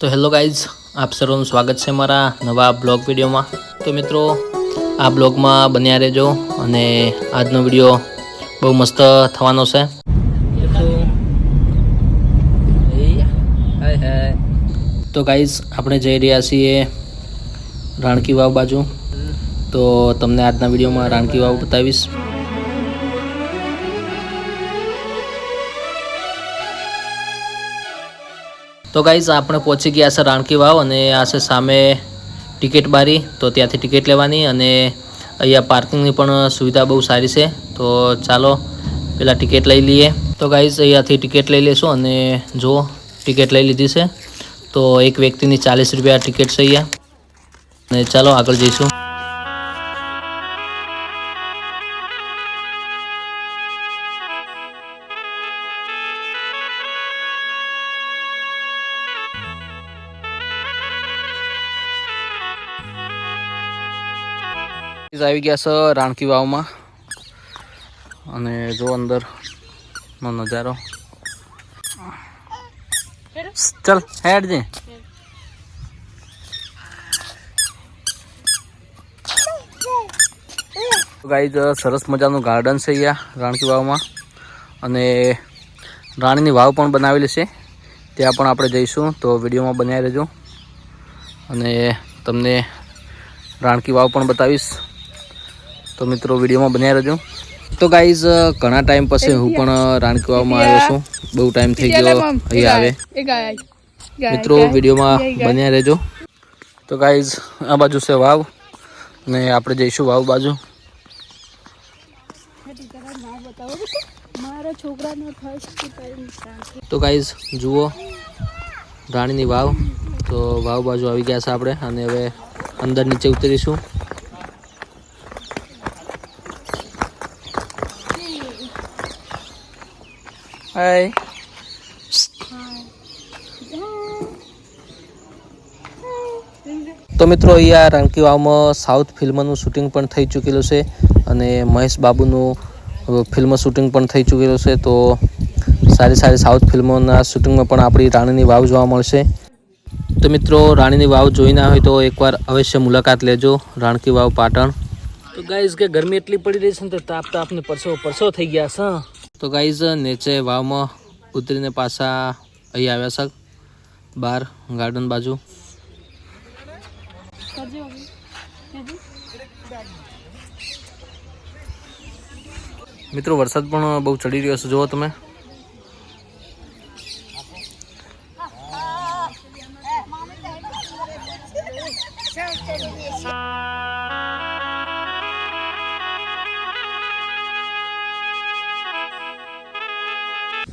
તો hello guys, આપ સર્વનું સ્વાગત છે મારા નવા બ્લોગ વિડીયોમાં. તો મિત્રો, આ બ્લોગમાં બન્યા રહેજો અને આજનો વીડિયો બહુ મસ્ત થવાનો છે. તો ગાઈઝ, આપણે જઈ રહ્યા છીએ રાણકી વાવ બાજુ. તો તમને આજના વિડીયોમાં રાણકી વાવ બતાવીશ. તો ગાઈઝ આપણે પહોંચી ગયા છે રાણકી વાવ અને આ છે સામે ટિકિટ બારી. તો ત્યાંથી ટિકિટ લેવાની અને અહીંયા પાર્કિંગની પણ સુવિધા બહુ સારી છે. તો ચાલો પહેલાં ટિકિટ લઈ લઈએ. તો ગાઈઝ અહીંયાથી ટિકિટ લઈ લેશું અને જો ટિકિટ લઈ લીધી છે. તો એક વ્યક્તિની ચાલીસ રૂપિયા ટિકિટ છે અહીંયા. અને ચાલો આગળ જઈશું. આવી ગયા છે રાણકી વાવમાં. અને જો અંદર નો નજારો. ચલ, હેડ જે. ગાઈઝ સરસ મજાનું ગાર્ડન છે અહીંયા રાણકી વાવમાં. અને રાણીની વાવ પણ બનાવેલી છે. ત્યાં પણ આપણે જઈશું, તો વિડીયોમાં બનાવી રહેજો. અને તમને રાણકી વાવ પણ બતાવીશ. તો મિત્રો વિડીયોમાં બન્યા રહેજો. તો ગાઈઝ ઘણા ટાઈમ પછી હું પણ રાણકીવામાં આવ્યો છું. બહુ ટાઈમ થઈ ગયો અહીંયા આવે. મિત્રો વિડીયોમાં બન્યા રહેજો. તો ગાઈઝ આ બાજુ છે વાવ. ને આપણે જઈશું વાવ બાજુ. તો ગાઈઝ જુઓ રાણીની વાવ. તો વાવ બાજુ આવી ગયા છે આપણે. અને હવે અંદર નીચે ઉતરીશું. હાય તો મિત્રો અહીંયા રાણકી વાવમાં સાઉથ ફિલ્મનું શૂટિંગ પણ થઈ ચૂકેલું છે અને મહેશ બાબુનું ફિલ્મ શૂટિંગ પણ થઈ ચૂકેલું છે. તો સારી સારી સાઉથ ફિલ્મોના શૂટિંગમાં પણ આપણી રાણીની વાવ જોવા મળશે. તો મિત્રો રાણીની વાવ જોઈ ના હોય તો એકવાર અવશ્ય મુલાકાત લેજો રાણકી વાવ પાટણ. તો ગાઈઝ કે ગરમી એટલી પડી રહી છે ને તો તાપ તાપને પરસો પરસો થઈ ગયા છે તો ગાઈઝ નીચે વાવમાં ઉતરીને પાછા અહીં આવ્યા છે. બહાર ગાર્ડન બાજુ. મિત્રો, વરસાદ પણ બહુ ચડી રહ્યો છે. જુઓ તમે.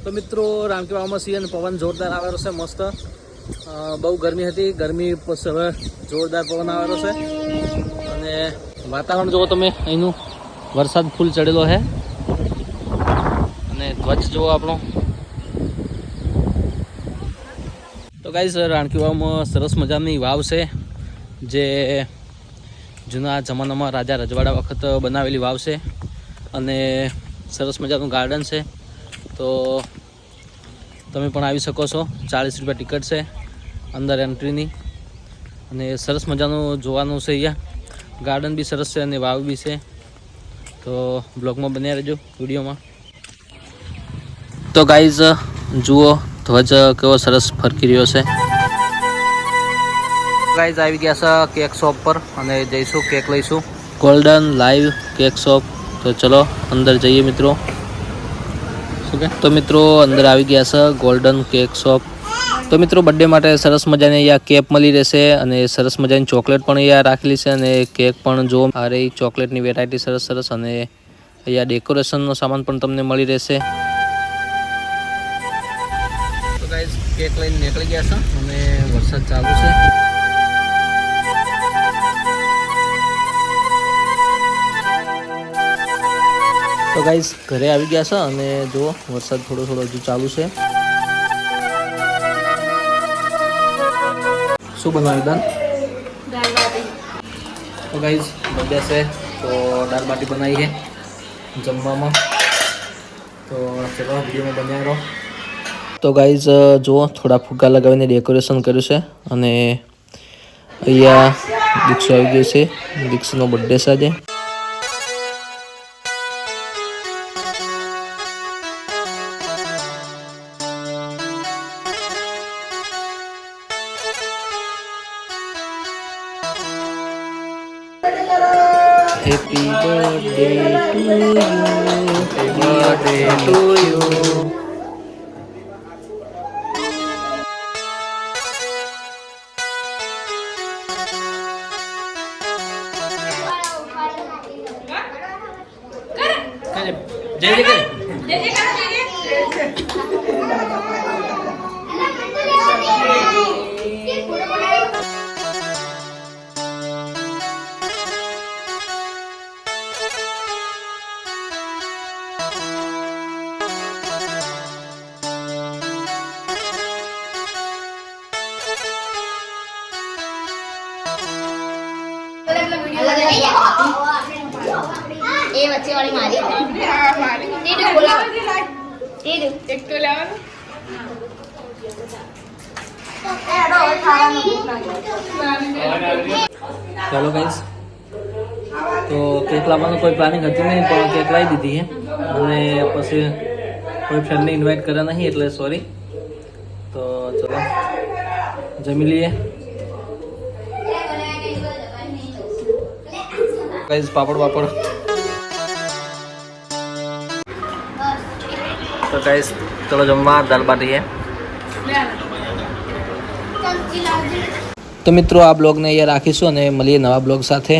તો મિત્રો રામકેવામાં સિંહ અને પવન જોરદાર આવેલો છે, મસ્ત. બહુ ગરમી હતી. ગરમી હવે જોરદાર પવન આવેલો છે. અને વાતાવરણ જુઓ તમે, અહીંનું વરસાદ ફૂલ ચડેલો છે. અને ધ્વજ જુઓ આપણો. તો કાંઈ રાણકી વાવમાં સરસ મજાની વાવ છે, જે જૂના જમાનામાં રાજા રજવાડા વખત બનાવેલી વાવ છે. અને સરસ મજાનું ગાર્ડન છે. તો તમે પણ આવી શકો છો. ચાલીસ રૂપિયા ટિકિટ છે અંદર એન્ટ્રીની. અને સરસ મજાનું જોવાનું છે અહીંયા. ગાર્ડન બી સરસ છે અને વાવ બી છે. તો બ્લોગમાં બન્યા રહેજો વિડીયોમાં. તો ગાઈઝ, જુઓ ધ્વજ કેવો સરસ ફરકી રહ્યો છે. ગાઈઝ, આવી ગયા છે કેક શોપ પર અને જઈશું, કેક લઈશું. Golden live cake shop. તો ચલો, અંદર જઈએ મિત્રો. તો મિત્રો, અંદર આવી ગયા છે ગોલ્ડન કેક શોપ તો મિત્રો બર્થડે માટે સરસ મજાની અહીંયા કેપ મળી રહેશે અને સરસ મજાની ચોકલેટ પણ અહીંયા રાખેલી છે અને કેક પણ જો આ રહી ચોકલેટની વેરાયટી સરસ સરસ અને અહીંયા ડેકોરેશનનો સામાન પણ તમને મળી રહેશે. કેક લઈને નીકળી ગયા છે અને વરસાદ ચાલુ છે. ગાઈઝ ઘરે આવી ગયા છે અને જુઓ વરસાદ થોડો થોડો હજુ ચાલુ છે. શું બનાવ્યું દાન તો ગાઈઝ બર્થડે છે. તો દાળ બાટી બનાવી છે જમવામાં. તો ચલો વિડીયોમાં બન્યા રહો. તો ગાઈઝ જુઓ થોડા ફુગ્ગા લગાવીને ડેકોરેશન કર્યું છે અને અહીંયા દીક્ષુ આવી ગયો છે. દીક્ષાનો બર્થડે છે આજે. happy birthday to you happy birthday to you જય જય એ વચ્ચે તો લેવાનું ચાલો ગાઈસ તો કેક લાવવાનું કોઈ પ્લાનિંગ હતું નહીં, પણ કેક લાવી દીધી અને પછી કોઈ ફ્રેન્ડને ઇન્વાઇટ કર્યા નહીં, એટલે સોરી તો ચલો, જમી લઈએ. ગાઈસ પાપડ પાપડ તો ગાઈઝ ચલો જમવા દાલ બાટી છે તો મિત્રો આ બ્લોગને અહીંયા રાખીશું અને મળીએ નવા બ્લોગ સાથે.